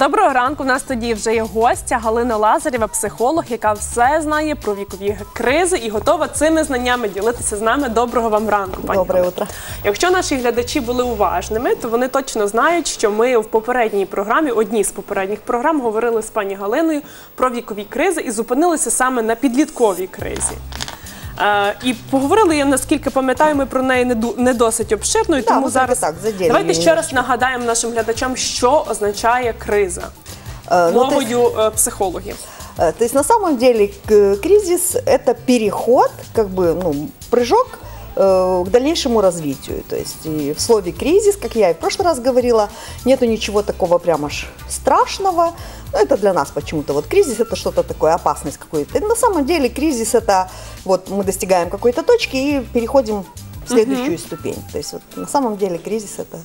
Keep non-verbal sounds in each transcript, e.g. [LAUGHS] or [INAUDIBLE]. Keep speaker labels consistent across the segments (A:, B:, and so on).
A: Доброго ранку. У нас тоді вже є гостя Галина Лазарєва, психолог, яка все знає про вікові кризи і готова цими знаннями ділитися з нами. Доброго вам ранку, пані
B: Доброе утро.
A: Якщо наші глядачі були уважними, то вони точно знають, що ми в попередній програмі, одній з попередніх програм, говорили з пані Галиною про вікові кризи і зупинилися саме на підлітковій кризі. Е, і поговорили я, наскільки пам'ятаю, ми про неї не, ду- не досить обширно, і
B: Да,
A: тому
B: ми тільки
A: зараз
B: так, заділи
A: давайте
B: її
A: ще раз нагадаємо нашим глядачам, що означає криза
B: Э, ну, то есть-
A: мовою е, психологів.
B: Э, То есть на самом деле к- кризис – это переход, как бы, ну, прыжок э, к дальнейшему развитию. То есть и в слове кризис, как я и в прошлый раз говорила, нету ничего такого прямо аж страшного. Но это для нас почему-то. Вот кризис – это что-то такое, опасность какой-то. И на самом деле кризис – это вот мы достигаем какой-то точки и переходим следующую ступень. То есть вот на самом деле кризис – это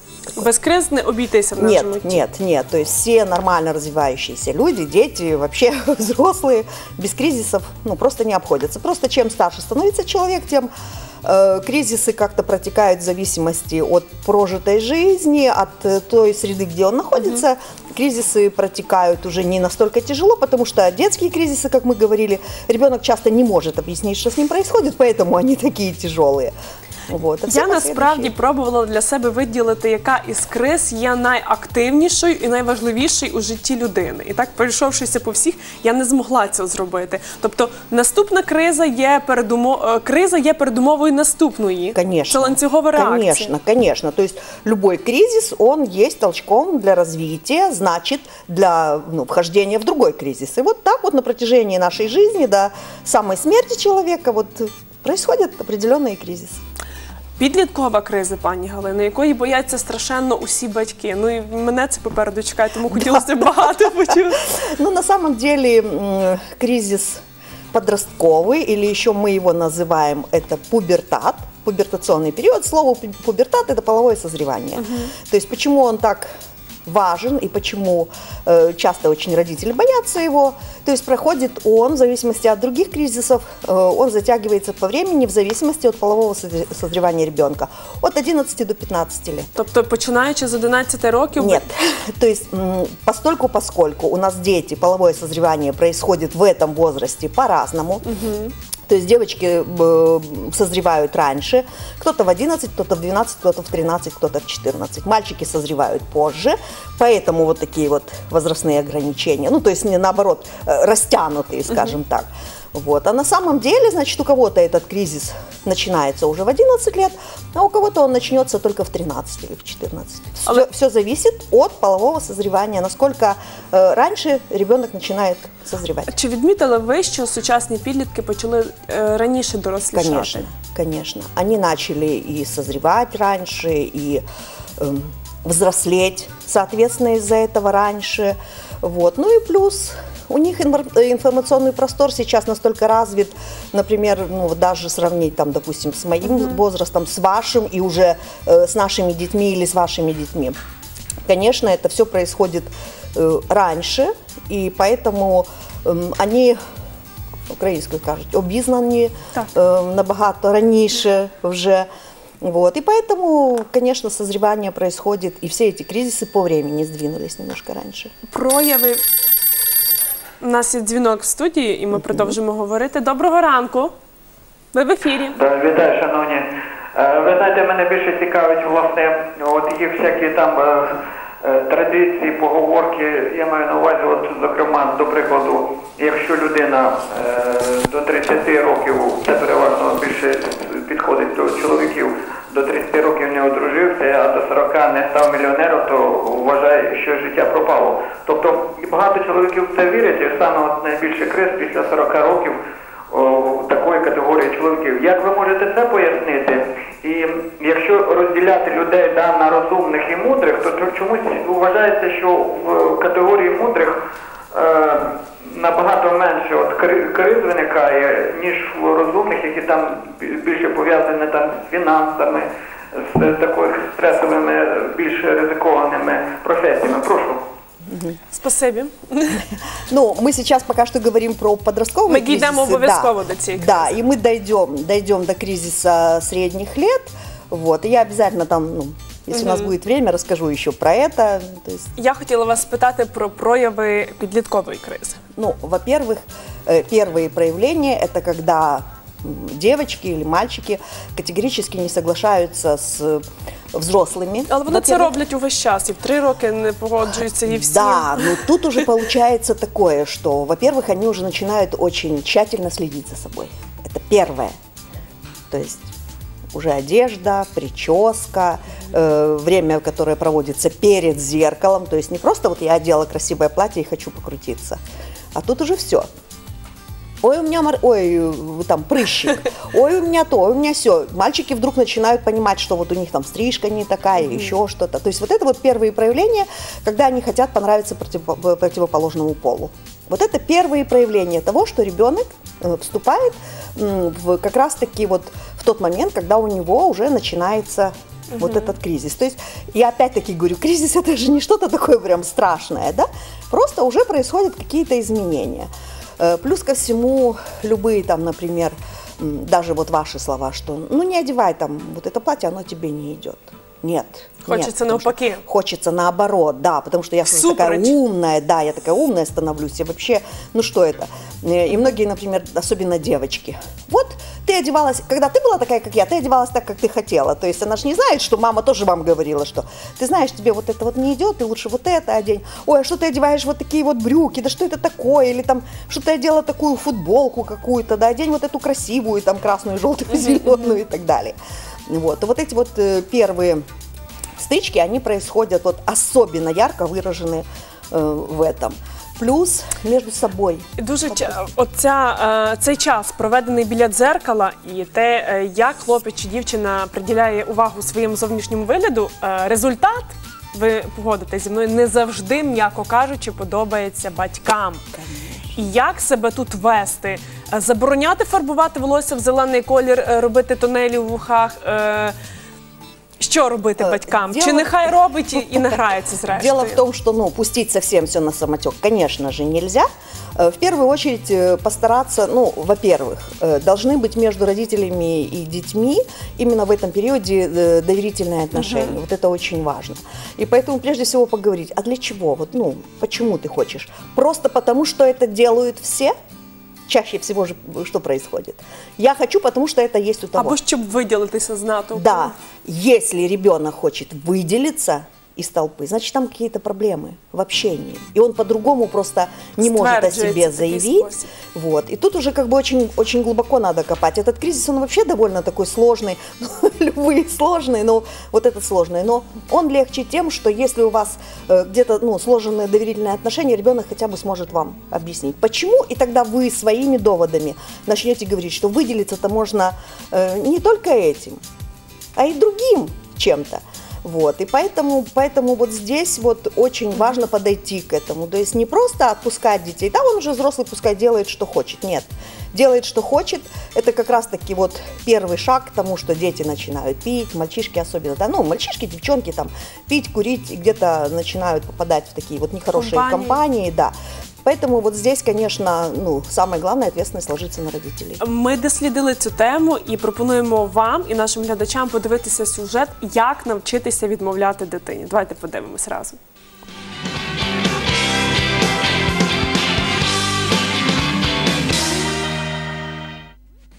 A: Без криз не обійтися в
B: Нет,
A: житті.
B: нет, нет. То есть все нормально развивающиеся люди, дети, вообще [LAUGHS] взрослые, без кризисов ну, просто не обходятся. Просто чем старше становится человек, тем э, кризисы как-то протекают в зависимости от прожитой жизни, от э, той среды, где он находится. Кризисы протекают уже не настолько тяжело, потому что детские кризисы, как мы говорили, ребенок часто не может объяснить, что с ним происходит, поэтому они такие тяжелые. Вот. А
A: Я насправді пробувала для себе виділити, яка із криз є найактивнішою і найважливішою у житті людини. І так, пройшовшися по всіх, я не змогла цього зробити. Тобто, наступна криза є передумо... е, криза є передумовою наступної.
B: Конечно.
A: Це ланцюгова реакція.
B: Конечно, конечно. То есть любой кризис, он есть толчком для развития, значит, для ну, вхождения в другой кризис. И вот так вот на протяжении нашей жизни до самой смерти человека вот происходят определенные кризисы.
A: Підліткова криза, пані Галина, якої бояться страшенно усі батьки. Ну і мене це попереду чекає, тому хотілося б багато почути.
B: Ну, на самом деле, м, кризис подростковый, или еще мы его называем, это пубертат, пубертационный период. Слово пу- пубертат – это половое созревание. То есть почему он так важен и почему э, часто очень родители боятся его. То есть проходит он, в зависимости от других кризисов, э, он затягивается по времени в зависимости от полового созре- созревания ребенка. От 11 до 15 лет.
A: Тобто, починаючи з 11 років,
B: Нет. [LAUGHS] То есть постольку, поскольку у нас дети, половое созревание происходит в этом возрасте по-разному. То есть девочки э, созревают раньше, кто-то в 11, кто-то в 12, кто-то в 13, кто-то в 14. Мальчики созревают позже, поэтому вот такие вот возрастные ограничения. Ну, то есть не наоборот, э, растянутые, скажем так. Вот. А на самом деле, значит, у кого-то этот кризис начинается уже в 11 лет, а у кого-то он начнется только в 13 или в 14. Все,
A: Але-
B: все зависит от полового созревания, насколько э, раньше ребенок начинает созревать.
A: Чи відмітили ви, що сучасні підлітки почали е, раніше дорослішати?
B: Конечно, конечно. Они начали и созревать раньше, и эм, взрослеть, соответственно, из-за этого раньше. Вот. Ну и плюс у них инфор- э, информационный простор сейчас настолько развит, например, ну, вот даже сравнить, там, допустим, с моим возрастом, с вашим и уже э, с нашими детьми или с вашими детьми. Конечно, это все происходит э, раньше, и поэтому эм, они українською кажуть, обізнані
A: Так.
B: е, набагато раніше вже. Вот. И поэтому, конечно, созревание происходит, и все эти кризисы по времени сдвинулись немножко раньше.
A: прояви. У нас є дзвінок в студії, і ми продовжимо говорити. Доброго ранку. Ви в ефірі.
C: Да, вітаю, шановні. Е, Ви знаєте, мене більше цікавить, власне, от їх всякі там е, е, традиції, поговорки. Я маю на увазі, от, зокрема, до прикладу, якщо людина е, до 30 років, це переважно більше підходить до чоловіків, до 30 років не одружився, а до 40 не став мільйонером, то вважає, що життя пропало. Тобто багато чоловіків в це вірять, і саме от найбільше крест після 40 років о, такої категорії чоловіків. Як ви можете це пояснити? І якщо розділяти людей да, на розумних і мудрих, то чомусь вважається, що в категорії мудрих набагато менше от кри- криз виникає, ніж в розумних, які там бі- більше пов'язані там з фінансами, з такими стресовими, більш ризикованими професіями. Прошу.
A: Спасибі. [LAUGHS]
B: Ну, мы сейчас пока что говорим про подростковые
A: Мы дійдемо
B: кризисы,
A: обов'язково
B: да.
A: до цієї
B: Да, и мы дойдем, дойдем до кризиса средних лет, вот, и я обязательно там, ну, Если у нас будет время, расскажу еще про это. То есть,
A: Я хотіла вас спитати про прояви підліткової кризи.
B: ну, во-первых, э, первые проявления – это когда м, девочки или мальчики категорически не соглашаются с э, взрослыми.
A: Але вони це
B: Во-первых,
A: роблять увесь час, і в три роки не погоджуються, і всі.
B: Да, но тут уже получается такое, что, во-первых, они уже начинают очень тщательно следить за собой. Это первое. То есть уже одежда, прическа, э, время, которое проводится перед зеркалом. То есть не просто вот я одела красивое платье и хочу покрутиться, а тут уже все. Ой, у меня мор- ой, э, там прыщик, [LAUGHS] ой, у меня то, ой, у меня все. Мальчики вдруг начинают понимать, что вот у них там стрижка не такая, еще что-то. То есть вот это вот первые проявления, когда они хотят понравиться противопо- противоположному полу. Вот это первые проявления того, что ребенок э, вступает в как раз-таки вот тот момент, когда у него уже начинается вот этот кризис. То есть я опять-таки говорю, кризис это же не что-то такое прям страшное, да? Просто уже происходят какие-то изменения. Э, Плюс ко всему, любые там, например, даже вот ваши слова, что ну не одевай там вот это платье, оно тебе не идет. Нет.
A: Хочется
B: нет, потому что
A: навпаки.
B: Хочется наоборот, да, потому что я же такая умная, да, я такая умная становлюсь. И вообще, ну что это? Э, И многие, например, особенно девочки. Вот ты одевалась, когда ты была такая, как я, ты одевалась так, как ты хотела. То есть она же не знает, что мама тоже вам говорила, что ты знаешь, тебе вот это вот не идет, ты лучше вот это одень. Ой, а что ты одеваешь вот такие вот брюки, да что это такое? Или там, что ты одела такую футболку какую-то, да, одень вот эту красивую, там, красную, желтую, зеленую и так далее. Вот, вот эти вот э, первые стычки, они происходят вот особенно ярко выражены э, в этом. Плюс между собой.
A: І Дуже ча- оця, е, цей час проведений біля дзеркала, і те, е, як хлопець чи дівчина приділяє увагу своєму зовнішньому вигляду, е, результат. Ви погодитесь зі мною не завжди, м'яко кажучи, подобається батькам. І як себе тут вести? Е, Забороняти фарбувати волосся в зелений колір, е, робити тонелі в вухах. е, Що робити
B: Е,
A: батькам? Чи
B: діло-
A: нехай робить і, і не грається зрештою? [LAUGHS]
B: Дело в том, что ну, пустить совсем все на самотек, конечно же, нельзя. Э, В первую очередь э, постараться, ну, во-первых, э, должны быть между родителями и детьми именно в этом периоде э, доверительные отношения. Вот это очень важно. И поэтому прежде всего поговорить, а для чего? Вот, ну, почему ты хочешь? Просто потому, что это делают все? Чаще всего же что происходит? Я хочу, потому что это есть у того.
A: Або щоб виділитися з натовпу.
B: Да, если ребенок хочет выделиться из толпы, значит там какие-то проблемы в общении. И он по-другому просто не может о себе заявить. Вот. И тут уже как бы очень, очень глубоко надо копать. Этот кризис, он вообще довольно такой сложный. [LAUGHS] Любые сложные, но вот этот сложный. Но он легче тем, что если у вас э, где-то ну, сложенные доверительные отношения, ребенок хотя бы сможет вам объяснить, почему. И тогда вы своими доводами начнете говорить, что выделиться-то можно э, не только этим, а и другим чем-то. Вот, и поэтому, поэтому вот здесь вот очень важно подойти к этому. То есть не просто отпускать детей, да, он уже взрослый, пускай делает, что хочет. Нет, делает, что хочет. Это как раз-таки вот первый шаг к тому, что дети начинают пить, мальчишки особенно, да, ну, мальчишки, девчонки там пить, курить, и где-то начинают попадать в такие вот нехорошие
A: Компании.
B: компании, да. Поэтому вот здесь, конечно, ну, самое главное, ответственность ложится на родителей.
A: Ми дослідили цю тему і пропонуємо вам і нашим глядачам подивитися сюжет, як навчитися відмовляти дитині. Давайте подивимось разом.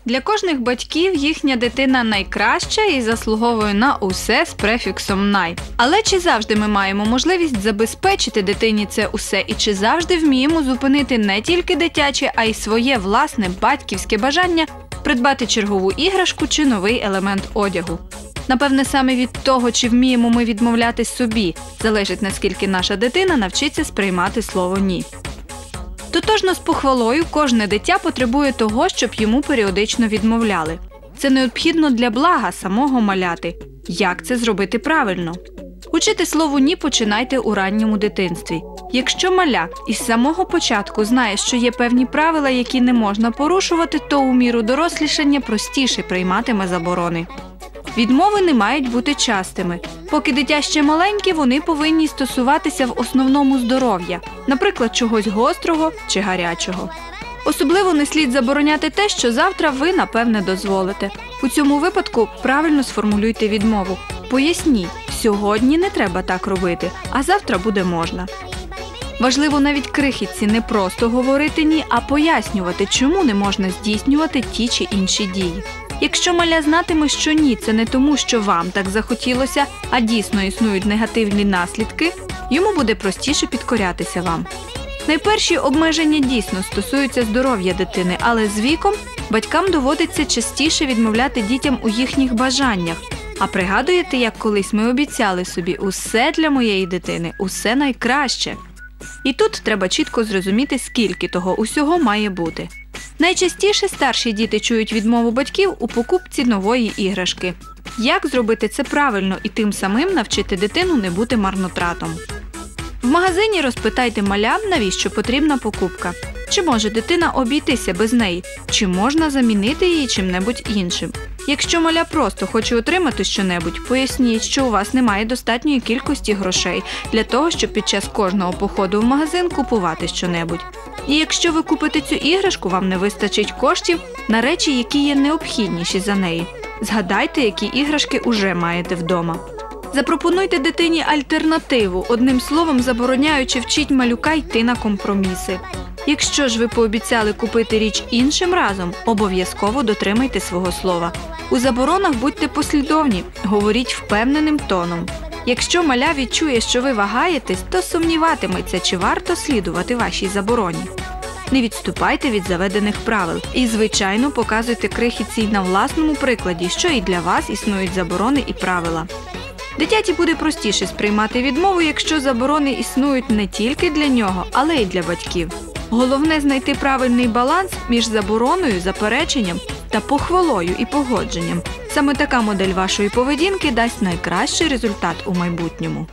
D: Для кожних батьків їхня дитина найкраща і заслуговує на усе з префіксом най. Але чи завжди ми маємо можливість забезпечити дитині це усе, і чи завжди вміємо зупинити не тільки дитяче, а й своє власне батьківське бажання придбати чергову іграшку чи новий елемент одягу? Напевне, саме від того, чи вміємо ми відмовляти собі, залежить наскільки наша дитина навчиться сприймати слово ні. Тотожно з похвалою кожне дитя потребує того, щоб йому періодично відмовляли. Це необхідно для блага самого маляти. Як це зробити правильно? Учити слову ні починайте у ранньому дитинстві. Якщо маля із самого початку знає, що є певні правила, які не можна порушувати, то у міру дорослішання простіше прийматиме заборони. Відмови не мають бути частими. Поки дитя ще маленьке, вони повинні стосуватися в основному здоров'я, наприклад, чогось гострого чи гарячого. Особливо не слід забороняти те, що завтра ви напевне дозволите. У цьому випадку правильно сформулюйте відмову. Поясніть, Сьогодні не треба так робити, а завтра буде можна. Важливо навіть крихітці не просто говорити ні, а пояснювати, чому не можна здійснювати ті чи інші дії. Якщо маля знатиме, що ні, це не тому, що вам так захотілося, а дійсно існують негативні наслідки, йому буде простіше підкорятися вам. Найперші обмеження дійсно стосуються здоров'я дитини, але з віком батькам доводиться частіше відмовляти дітям у їхніх бажаннях. А пригадуєте, як колись ми обіцяли собі усе для моєї дитини, усе найкраще. І тут треба чітко зрозуміти, скільки того усього має бути. Найчастіше старші діти чують відмову батьків у покупці нової іграшки. Як зробити це правильно і тим самим навчити дитину не бути марнотратом? В магазині розпитайте малям, навіщо потрібна покупка. Чи може дитина обійтися без неї, чи можна замінити її чим-небудь іншим. Якщо маля просто хоче отримати щонебудь, поясніть, що у вас немає достатньої кількості грошей для того, щоб під час кожного походу в магазин купувати щонебудь. І якщо ви купите цю іграшку, вам не вистачить коштів на речі, які є необхідніші за неї. Згадайте, які іграшки уже маєте вдома. Запропонуйте дитині альтернативу, одним словом забороняючи вчить малюка йти на компроміси. Якщо ж ви пообіцяли купити річ іншим разом, обов'язково дотримайте свого слова. У заборонах будьте послідовні, говоріть впевненим тоном. Якщо маля відчує, що ви вагаєтесь, то сумніватиметься, чи варто слідувати вашій забороні. Не відступайте від заведених правил і, звичайно, показуйте крихітці на власному прикладі, що і для вас існують заборони і правила. Дитяті буде простіше сприймати відмову, якщо заборони існують не тільки для нього, але й для батьків. Головне знайти правильний баланс між забороною, запереченням та похвалою і погодженням. Саме така модель вашої поведінки дасть найкращий результат у майбутньому.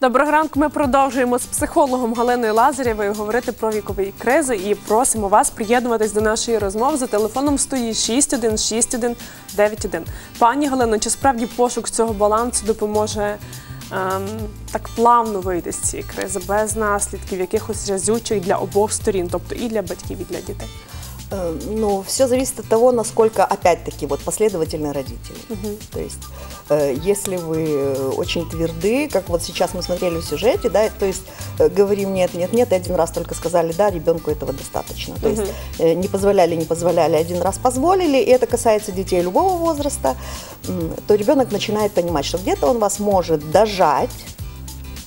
A: Доброго ранку. Ми продовжуємо з психологом Галиною Лазарєвою говорити про вікові кризи і просимо вас приєднуватись до нашої розмови за телефоном студії 616191. Пані Галино, чи справді пошук цього балансу допоможе так плавно вийти з цієї кризи без наслідків, якихось разючих для обох сторін, тобто і для батьків, і для дітей?
B: Э, Ну, все зависит от того, насколько, опять-таки, вот последовательны родители. То есть, э, если вы очень тверды, как вот сейчас мы смотрели в сюжете, да, то есть э, говорим нет, нет, нет, и один раз только сказали да, ребенку этого достаточно. То есть э, не позволяли, не позволяли, один раз позволили, и это касается детей любого возраста, то ребенок начинает понимать, что где-то он вас может дожать,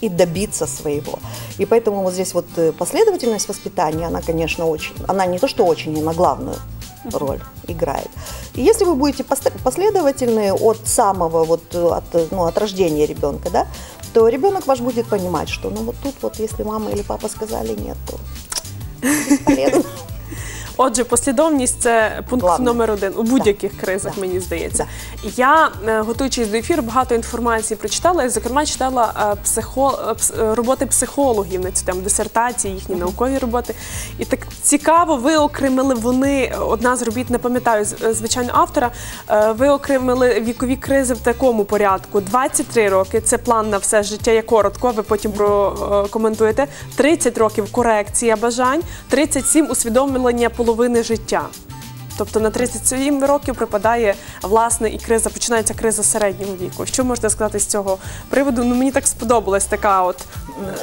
B: и добиться своего. И поэтому вот здесь вот э, последовательность воспитания, она, конечно, очень, она не то, что очень, она главную роль играет. И если вы будете последовательны от самого вот, э, от, э, ну, от рождения ребенка, да, то ребенок ваш будет понимать, что ну вот тут вот, если мама или папа сказали нет, то [LAUGHS] бесполезно.
A: Отже, послідовність це пункт
B: Главне.
A: номер один у будь-яких кризах, мені здається. Я, е, готуючись до ефіру, багато інформації прочитала, і, зокрема, читала е, психо... е, роботи психологів на цю тему, дисертації, їхні наукові роботи. І так цікаво, виокремили вони, одна з робіт, не пам'ятаю, звичайно, автора, виокремили вікові кризи в такому порядку. 23 роки це план на все життя, я коротко, ви потім прокоментуєте. 30 років корекція бажань, 37 усвідомлення половини життя. Тобто на 37 років припадає власне і криза, починається криза середнього віку. Що можете сказати з цього приводу? Ну мені так сподобалась така от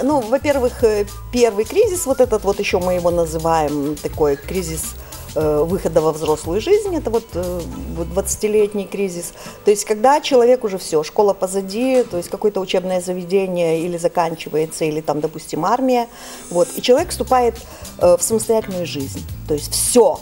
B: Ну, во-первых, э, первый кризис, вот этот вот еще мы его называем такой кризис э, выхода во взрослую жизнь, это вот э, вот 20-летний кризис. То есть, когда человек уже все, школа позади, то есть какое-то учебное заведение или заканчивается, или там, допустим, армия, вот, и человек вступает э, в самостоятельную жизнь. То есть все,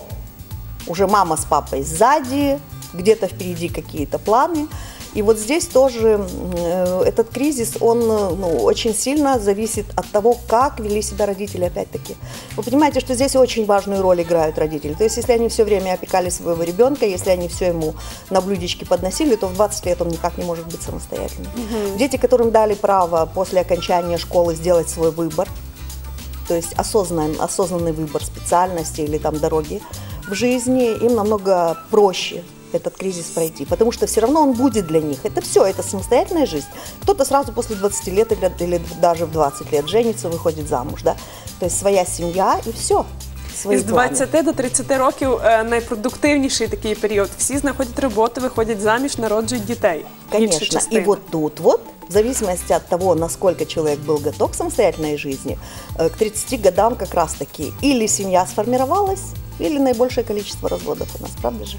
B: уже мама с папой сзади, где-то впереди какие-то планы. И вот здесь тоже э, этот кризис, он э, ну, очень сильно зависит от того, как вели себя родители, опять-таки. Вы понимаете, что здесь очень важную роль играют родители. То есть, если они все время опекали своего ребенка, если они все ему на блюдечке подносили, то в 20 лет он никак не может быть самостоятельным. Дети, которым дали право после окончания школы сделать свой выбор, то есть осознанный, осознанный выбор специальности или там дороги в жизни, им намного проще этот кризис пройти, потому что все равно он будет для них. Это все, это самостоятельная жизнь. Кто-то сразу после 20 лет или, или даже в 20 лет женится, выходит замуж, да, то есть своя семья и все. свои
A: Із 20 до 30 років е, найпродуктивніший такий період. Всі знаходять роботу, виходять заміж, народжують дітей. Більша
B: Конечно.
A: частина.
B: И вот тут вот, в зависимости от того, насколько человек был готов к самостоятельной жизни, э, к 30 годам как раз-таки или семья сформировалась, или наибольшее количество разводов у нас, правда же?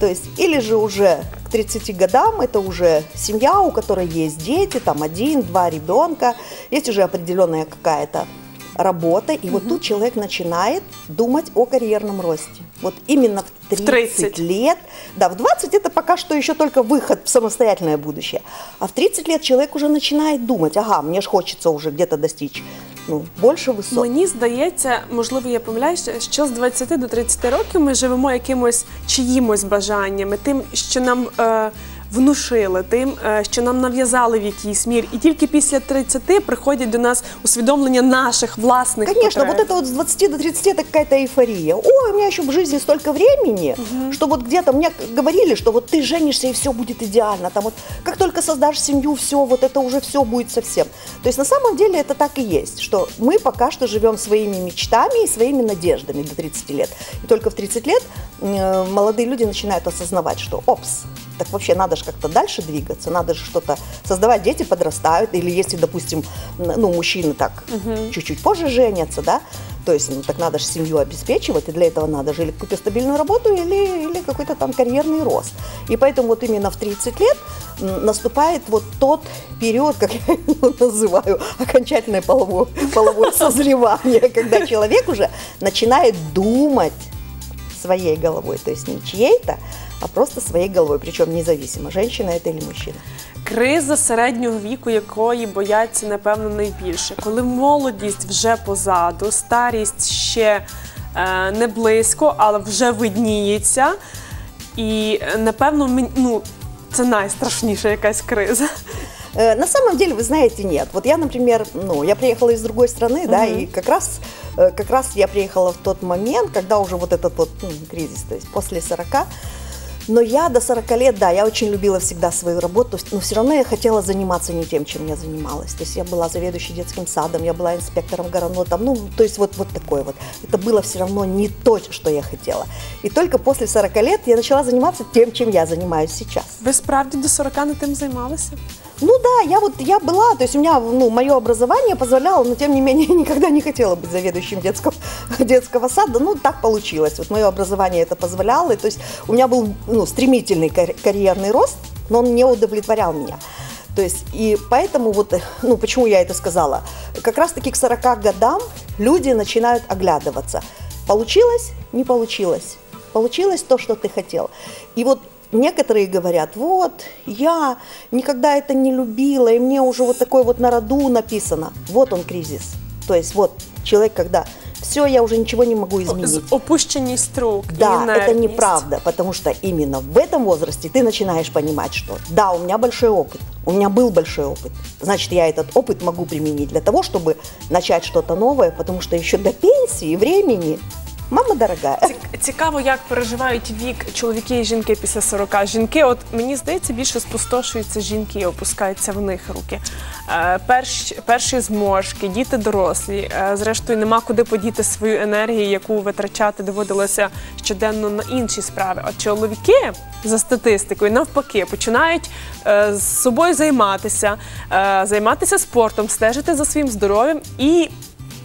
B: То есть, или же уже к 30 годам это уже семья, у которой есть дети, там один, два ребенка, есть уже определенная какая-то работа, и вот тут человек начинает думать о карьерном росте. Вот именно в 30,
A: 30.
B: лет, да, в 20 это пока что еще только выход в самостоятельное будущее, а в 30 лет человек уже начинает думать, ага, мне же хочется уже где-то достичь ну, больше высот.
A: Мені здається, можливо, я помиляюся, що з 20 до 30 років ми живемо якимось чиїмось бажаннями, тим, що нам е, внушили, тим, е, що нам нав'язали в якійсь мір. І тільки після 30 приходять до нас усвідомлення наших власних
B: Конечно,
A: потреб.
B: вот это вот с 20 до 30 это какая-то эйфория. Ой, у меня еще в жизни столько времени, что вот где-то мне говорили, что вот ты женишься и все будет идеально. Там вот как только создашь семью, все, вот это уже все будет совсем. То есть на самом деле это так и есть, что мы пока что живем своими мечтами и своими надеждами до 30 лет. И только в 30 лет э, молодые люди начинают осознавать, что опс, так вообще надо же как-то дальше двигаться, надо же что-то создавать. Дети подрастают, или если, допустим, ну, мужчины так чуть-чуть позже женятся, да, то есть, ну, так надо же семью обеспечивать, и для этого надо же или какую-то стабильную работу, или, или какой-то там карьерный рост. И поэтому вот именно в 30 лет наступает вот тот период, как [LAUGHS] я его называю, окончательное половое, половое [LAUGHS] созревание, когда человек уже начинает думать своей головой, то есть не чьей-то, а просто своей головой, причем независимо, женщина это или мужчина.
A: Криза середнього віку, якої бояться, напевно, найбільше. Коли молодість вже позаду, старість ще е, не близько, але вже видніється. І е, напевно, мен- ну, це найстрашніша якась криза.
B: Э, На самом деле, вы знаете, нет. Вот я, например, ну, я приехала из другой страны, да, и как раз, э, как раз я приехала в тот момент, когда уже вот этот вот ну, кризис, то есть после 40. но я до 40 лет, да, я очень любила всегда свою работу, но все равно я хотела заниматься не тем, чем я занималась. То есть я была заведующей детским садом, я была инспектором горнотом, ну, то есть вот, вот такое вот. Это было все равно не то, что я хотела. И только после 40 лет я начала заниматься тем, чем я занимаюсь сейчас.
A: Ви справді до 40 не тим займалися?
B: Ну да, я вот я была, то есть у меня ну, мое образование позволяло, но тем не менее я никогда не хотела быть заведующим детского, [LAUGHS] детского сада. Ну так получилось. Вот мое образование это позволяло. И, то есть у меня был ну, стремительный кар- карьерный рост, но он не удовлетворял меня. То есть и поэтому вот, ну почему я это сказала? Как раз таки к 40 годам люди начинают оглядываться. Получилось? Не получилось. Получилось то, что ты хотел. И вот Некоторые говорят, вот, я никогда это не любила, и мне уже вот такой вот на роду написано. Вот он кризис. То есть вот человек, когда все, я уже ничего не могу
A: З
B: изменить.
A: опущеність рук.
B: Да, это
A: інертність.
B: неправда, потому что именно в этом возрасте ты начинаешь понимать, что да, у меня большой опыт, у меня был большой опыт, значит, я этот опыт могу применить для того, чтобы начать что-то новое, потому что еще до пенсии времени, мама дорогая.
A: Цікаво, як переживають вік чоловіки і жінки після 40. Жінки, от мені здається, більше спустошуються жінки, опускаються в них руки. Е, перш, перші зможки, діти дорослі. Е, зрештою, нема куди подіти свою енергію, яку витрачати доводилося щоденно на інші справи. От чоловіки за статистикою навпаки починають е, з собою займатися, займатися спортом, стежити за своїм здоров'ям і.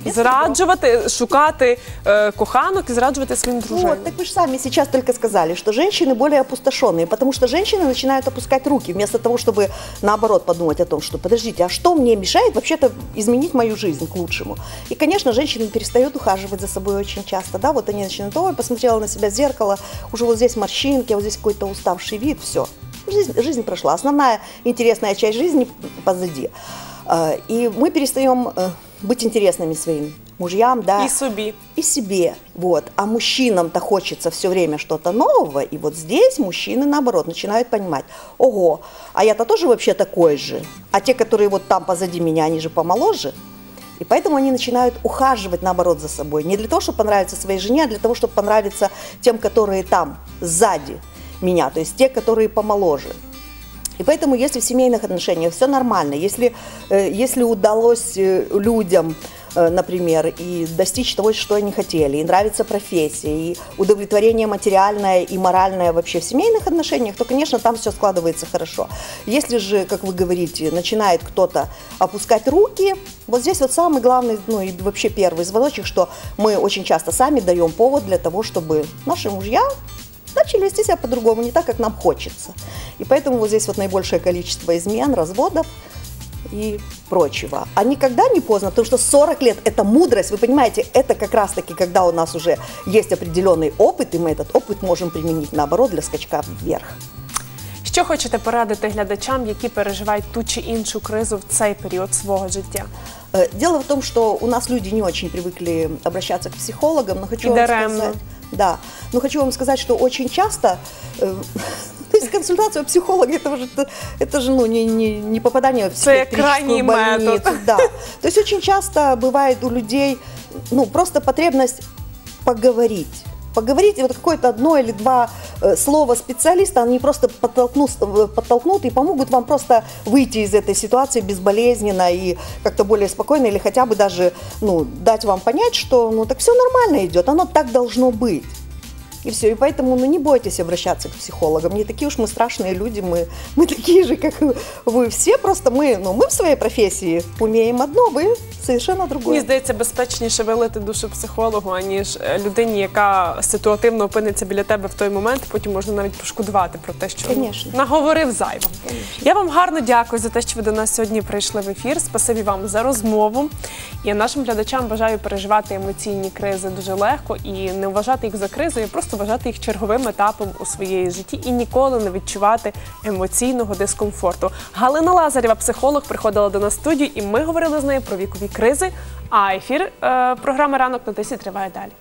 A: Зраджувати, шукати е, коханок і зраджувати своїм дружинам.
B: Вот, так вы же сами сейчас только сказали, что женщины более опустошенные, потому что женщины начинают опускать руки, вместо того, чтобы наоборот подумать о том, что подождите, а что мне мешает вообще-то изменить мою жизнь к лучшему? И, конечно, женщины перестают ухаживать за собой очень часто, да, вот они начинают, ой, посмотрела на себя в зеркало, уже вот здесь морщинки, а вот здесь какой-то уставший вид, все. Жизнь, жизнь прошла, основная интересная часть жизни позади. Э, И мы перестаем э, быть интересными своим мужьям, да,
A: І собі.
B: и себе. Вот. А мужчинам-то хочется все время что-то нового. И вот здесь мужчины, наоборот, начинают понимать, ого, а я-то тоже вообще такой же. А те, которые вот там позади меня, они же помоложе. И поэтому они начинают ухаживать, наоборот, за собой. Не для того, чтобы понравиться своей жене, а для того, чтобы понравиться тем, которые там, сзади меня. То есть те, которые помоложе. И поэтому, если в семейных отношениях все нормально, если, э, если удалось э, людям э, например, и достичь того, что они хотели, и нравится профессия, и удовлетворение материальное и моральное вообще в семейных отношениях, то, конечно, там все складывается хорошо. Если же, как вы говорите, начинает кто-то опускать руки, вот здесь вот самый главный, ну и вообще первый звоночек, что мы очень часто сами даем повод для того, чтобы наши мужья начали вести себя по-другому, не так, как нам хочется. И поэтому вот здесь вот наибольшее количество измен, разводов и прочего. А никогда не поздно, потому что 40 лет – это мудрость, вы понимаете, это как раз-таки, когда у нас уже есть определенный опыт, и мы этот опыт можем применить, наоборот, для скачка вверх.
A: Що хочете порадити глядачам, які переживають ту чи іншу кризу в цей період свого життя?
B: Э, Дело в том, что у нас люди не очень привыкли обращаться к психологам, но хочу
A: И
B: вам
A: даремно.
B: сказать, да, но хочу вам сказать, что очень часто, э, [LAUGHS] то есть консультация у психолога это же, это же ну, не, не, не попадание в психиатрическую больницу,
A: метод.
B: да. То есть очень часто бывает у людей, ну просто потребность поговорить. Поговорить, и вот какое-то одно или два э, слова специалиста, они просто подтолкнут, подтолкнут и помогут вам просто выйти из этой ситуации безболезненно и как-то более спокойно, или хотя бы даже ну, дать вам понять, что ну так все нормально идет, оно так должно быть. И все. И поэтому ну, не бойтесь обращаться к психологам. Не такие уж мы страшные люди, мы, [LAUGHS] мы такие же, как и вы все. Просто мы, ну, мы в своей профессии умеем одно, вы совершенно другое.
A: Мені здається, безпечніше вилити душу психологу, аніж е, людині, яка ситуативно опиниться біля тебе в той момент. Потім можна навіть пошкодувати про те, що
B: Конечно.
A: наговорив зайво. Я вам гарно дякую за те, що ви до нас сьогодні прийшли в ефір. Спасибі вам за розмову. І нашим глядачам бажаю переживати емоційні кризи дуже легко і не вважати їх за кризою, а просто вважати їх черговим етапом у своєї житті і ніколи не відчувати емоційного дискомфорту. Галина Лазарєва, психолог, приходила до нас в студію, і ми говорили з нею про вікові кризи. А ефір е, програми ранок на тисі триває далі.